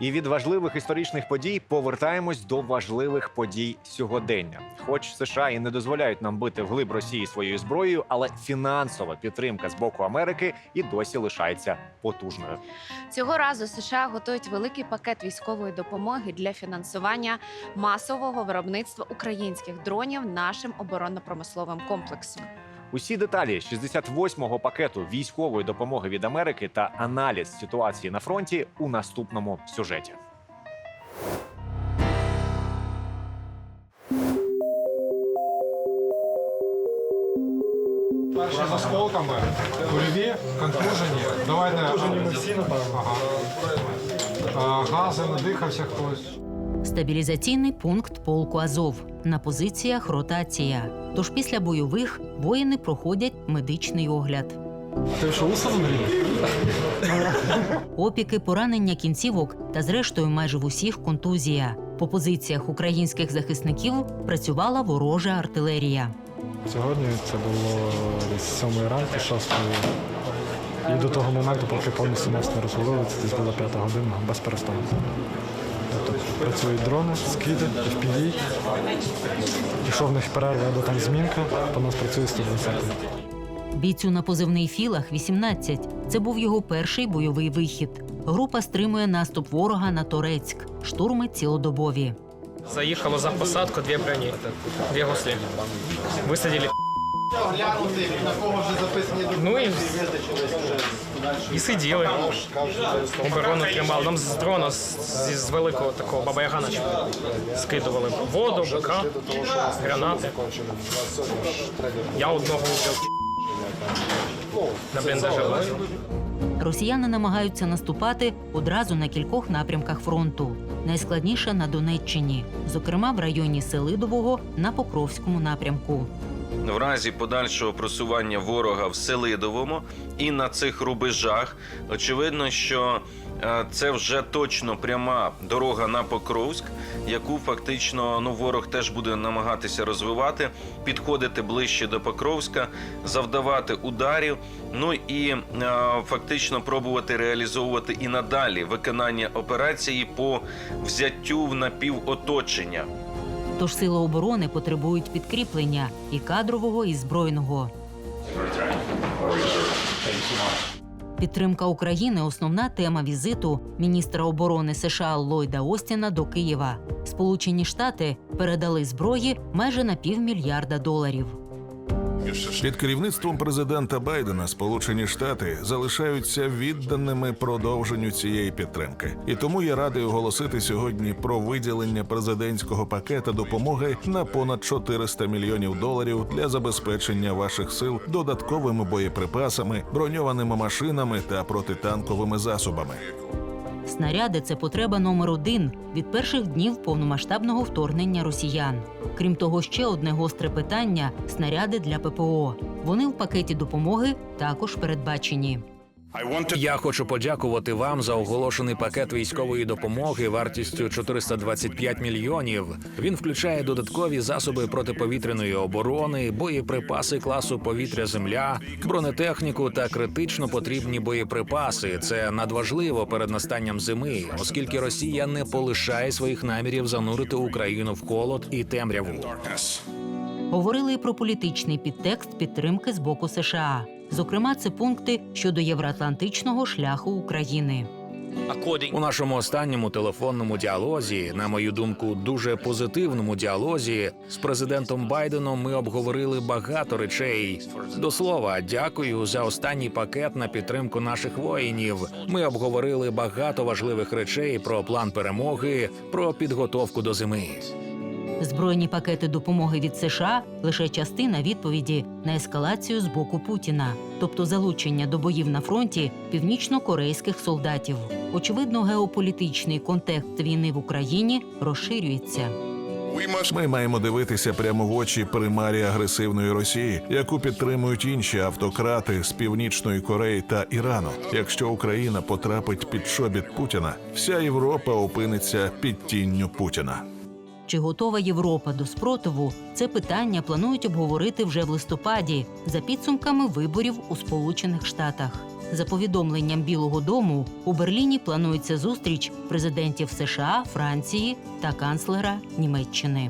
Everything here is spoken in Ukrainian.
І від важливих історичних подій повертаємось до важливих подій сьогодення. Хоч США і не дозволяють нам бити вглиб Росії своєю зброєю, але фінансова підтримка з боку Америки і досі лишається потужною. Цього разу США готують великий пакет військової допомоги для фінансування масового виробництва українських дронів нашим оборонно-промисловим комплексом. Усі деталі 68-го пакету військової допомоги від Америки та аналіз ситуації на фронті у наступному сюжеті. Перші з осколками, кульові, контужені. Давайте. Контужені Ага. Гази, надихався хтось. Стабілізаційний пункт полку Азов на позиціях ротація. Тож після бойових воїни проходять медичний огляд. Ти що, уса Опіки, поранення кінцівок та, зрештою, майже в усіх контузія. По позиціях українських захисників працювала ворожа артилерія. Сьогодні це було з сьомої ранку, шостої. І до того моменту, поки повністю нас не розвалили, це десь була п'ята година без перестанку. Працюють дрони, скиди, FPV. Якщо в них перерва або там змінка, по нас працює 120. Бійцю на позивний філах 18. Це був його перший бойовий вихід. Група стримує наступ ворога на Торецьк. Штурми цілодобові. Заехало за посадку две брони, две гусли. Высадили. Ну и, і сиділи. Оборону тримали. Нам з дрона з, з, великого такого бабаягана скидували воду, бика, гранати. Я одного вбив. На бліндажі. Росіяни намагаються наступати одразу на кількох напрямках фронту. Найскладніше на Донеччині, зокрема в районі Селидового на Покровському напрямку. В разі подальшого просування ворога в Селидовому і на цих рубежах, очевидно, що е, це вже точно пряма дорога на Покровськ, яку фактично ну, ворог теж буде намагатися розвивати, підходити ближче до Покровська, завдавати ударів. Ну і е, фактично пробувати реалізовувати і надалі виконання операції по взяттю в напівоточення. Тож сили оборони потребують підкріплення і кадрового, і збройного. Підтримка України основна тема візиту міністра оборони США Ллойда Остіна до Києва. Сполучені Штати передали зброї майже на півмільярда доларів. Під керівництвом президента Байдена Сполучені Штати залишаються відданими продовженню цієї підтримки, і тому я радий оголосити сьогодні про виділення президентського пакета допомоги на понад 400 мільйонів доларів для забезпечення ваших сил додатковими боєприпасами, броньованими машинами та протитанковими засобами. Снаряди це потреба номер один від перших днів повномасштабного вторгнення росіян. Крім того, ще одне гостре питання снаряди для ППО. Вони в пакеті допомоги також передбачені. Я хочу подякувати вам за оголошений пакет військової допомоги вартістю 425 мільйонів. Він включає додаткові засоби протиповітряної оборони, боєприпаси класу повітря-земля, бронетехніку та критично потрібні боєприпаси. Це надважливо перед настанням зими, оскільки Росія не полишає своїх намірів занурити Україну в холод і темряву. Говорили про політичний підтекст підтримки з боку США. Зокрема, це пункти щодо євроатлантичного шляху України. У нашому останньому телефонному діалозі, на мою думку, дуже позитивному діалозі з президентом Байденом ми обговорили багато речей. До слова, дякую за останній пакет на підтримку наших воїнів. Ми обговорили багато важливих речей про план перемоги, про підготовку до зими. Збройні пакети допомоги від США лише частина відповіді на ескалацію з боку Путіна, тобто залучення до боїв на фронті північно-корейських солдатів. Очевидно, геополітичний контекст війни в Україні розширюється. Ми маємо дивитися прямо в очі примарі агресивної Росії, яку підтримують інші автократи з північної Кореї та Ірану. Якщо Україна потрапить під чобіт Путіна, вся Європа опиниться під тінню Путіна. Чи готова Європа до спротиву? Це питання планують обговорити вже в листопаді за підсумками виборів у Сполучених Штатах. За повідомленням Білого Дому, у Берліні планується зустріч президентів США, Франції та канцлера Німеччини.